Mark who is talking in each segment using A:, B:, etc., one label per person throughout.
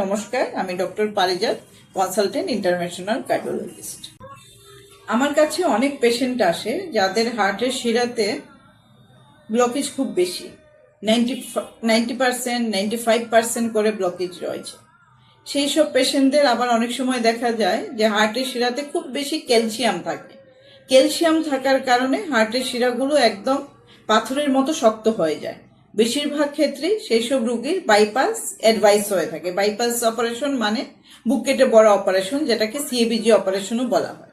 A: নমস্কার, আমি doctor Parijat consultant international cardiologist আমার কাছে অনেক পেশেন্ট আসে যাদের হার্টের শিরাতে ব্লকেজ খুব বেশি। Ninety ninety percent ninety five percent করে ব্লকেজ রয়েছে। সেই সব পেশেন্টদের আবার অনেক সময় দেখা যায় যে হার্টের শিরাতে খুব বেশি ক্যালসিয়াম থাকে। ক্যালসিয়াম থাকার কারণে হার্টের শিরাগুলো একদম পাথরের মতো শক্ত হয়ে যায়। বেশিরভাগ ক্ষেত্রে সেই সব রোগীর বাইপাস অ্যাডভাইস হয়ে থাকে। বাইপাস অপারেশন মানে বুক কেটে বড় অপারেশন যেটাকে সিএবিজি অপারেশনও বলা হয়।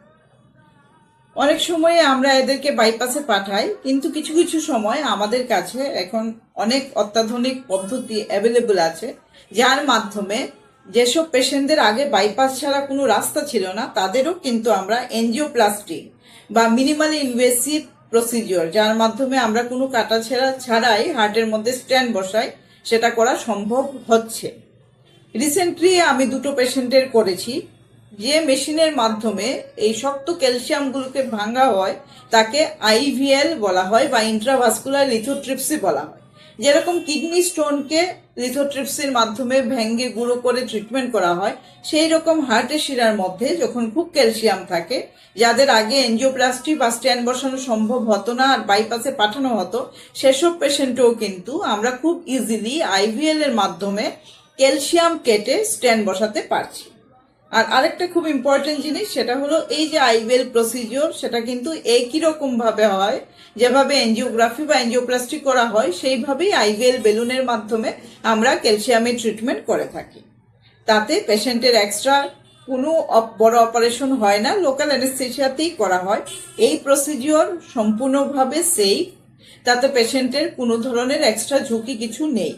A: অনেক সময় আমরা এদেরকে বাইপাসে পাঠাই, কিন্তু কিছু কিছু সময় আমাদের কাছে এখন অনেক অত্যাধুনিক পদ্ধতি অ্যাভেলেবল আছে, যার মাধ্যমে যেসব পেশেন্টদের আগে বাইপাস ছাড়া কোনো রাস্তা ছিল না, তাদেরও কিন্তু আমরা এনজিওপ্লাস্টি বা মিনিমালি ইনভেসিভ প্রসিজিওর যার মাধ্যমে আমরা কোনো কাটা ছেঁড়া ছাড়াই হার্টের মধ্যে স্ট্যান্ড বসাই, সেটা করা সম্ভব হচ্ছে। রিসেন্টলি আমি দুটো পেশেন্টের করেছি, যে মেশিনের মাধ্যমে এই শক্ত ক্যালসিয়ামগুলোকে ভাঙা হয়, তাকে আইভিএল বলা হয় বা ইন্ট্রাভাস্কুলার লিথোট্রিপসি বলা হয়। যেরকম কিডনি স্টোনকে লিথোট্রিপসির মাধ্যমে ভেঙ্গে গুঁড়ো করে ট্রিটমেন্ট করা হয় সেই রকম হার্টের শিরার মধ্যে যখন খুব ক্যালসিয়াম থাকে, যাদের আগে এনজিওপ্লাস্টি বা স্ট্যান্ড বসানো সম্ভব হতো না আর বাইপাসে পাঠানো হতো, সেসব পেশেন্টও কিন্তু আমরা খুব ইজিলি আইভিএল এর মাধ্যমে ক্যালসিয়াম কেটে স্ট্যান্ড বসাতে পারছি। আর আরেকটা খুব ইম্পর্টেন্ট জিনিস, সেটা হলো এই যে আইভেল প্রসিজিওর সেটা কিন্তু একই রকম ভাবে হয়। যেভাবে এনজিওগ্রাফি বা এনজিওপ্লাস্টি করা হয়, সেইভাবেই আইভেল বেলুনের মাধ্যমে আমরা ক্যালসিয়ামের ট্রিটমেন্ট করে থাকি। তাতে পেশেন্টের এক্সট্রা কোনো বড় অপারেশন হয় না লোকাল অ্যানেস্থেশিয়াতেই করা হয়। এই প্রসিজিওর সম্পূর্ণভাবে সেফ তাতে পেশেন্টের কোনো ধরনের এক্সট্রা ঝুঁকি কিছু নেই।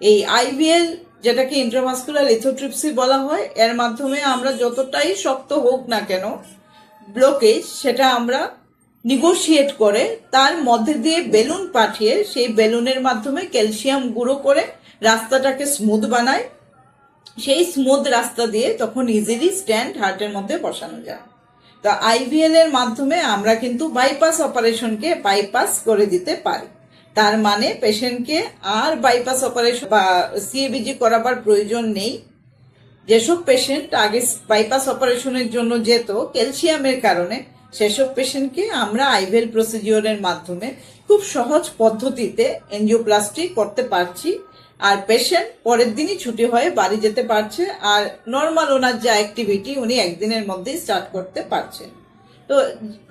A: এই আইভিএল যেটাকে ইন্ট্রাভাস্কুলার লিথোট্রিপসি বলা হয়, এর মাধ্যমে আমরা যতটাই শক্ত হোক না কেন ব্লকেজ সেটা আমরা নিগোশিয়েট করে তার মধ্যে দিয়ে বেলুন পাঠিয়ে সেই বেলুনের মাধ্যমে ক্যালসিয়াম গুঁড়ো করে রাস্তাটাকে স্মুথ বানায়। সেই স্মুথ রাস্তা দিয়ে তখন ইজিলি স্ট্যান্ড হার্টের মধ্যে বসানো যায়। তো আইভিএল এর মাধ্যমে আমরা কিন্তু বাইপাস অপারেশনকে বাইপাস করে দিতে পারি। তার মানে পেশেন্টকে আর বাইপাস অপারেশন বা সিএবিজি করাবার প্রয়োজন নেই। যেসব পেশেন্ট আগে বাইপাস অপারেশনের জন্য যেত ক্যালসিয়ামের কারণে, সেসব পেশেন্টকে আমরা আইভেল প্রসিজিওরের মাধ্যমে খুব সহজ পদ্ধতিতে এনজিওপ্লাস্টি করতে পারছি। আর পেশেন্ট পরের দিনই ছুটি হয়ে বাড়ি যেতে পারছে আর নর্মাল ওনার যা অ্যাক্টিভিটি উনি একদিনের মধ্যেই স্টার্ট করতে পারছেন। তো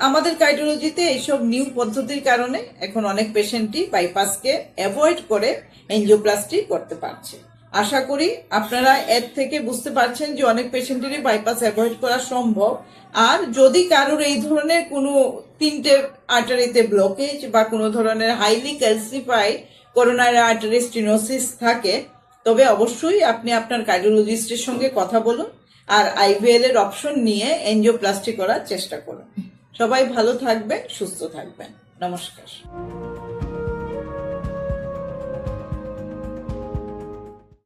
A: আমাদের কার্ডিওলজিতে এইসব নিউ পদ্ধতির কারণে এখন অনেক পেশেন্টই বাইপাসকে অ্যাভয়েড করে এনজিওপ্লাস্টি করতে পারছে। আশা করি আপনারা এর থেকে বুঝতে পারছেন যে অনেক পেশেন্টেরই বাইপাস অ্যাভয়েড করা সম্ভব। আর যদি কারোর এই ধরনের কোনো তিনটে আর্টারিতে ব্লকেজ বা কোনো ধরনের highly calcified coronary artery stenosis থাকে, তবে অবশ্যই আপনি আপনার কার্ডিওলজিস্টের সঙ্গে কথা বলুন। আর আইভিএল এর অপশন নিয়ে এনজিওপ্লাস্টি করার চেষ্টা করুন। সবাই ভালো থাকবেন, সুস্থ থাকবেন। নমস্কার।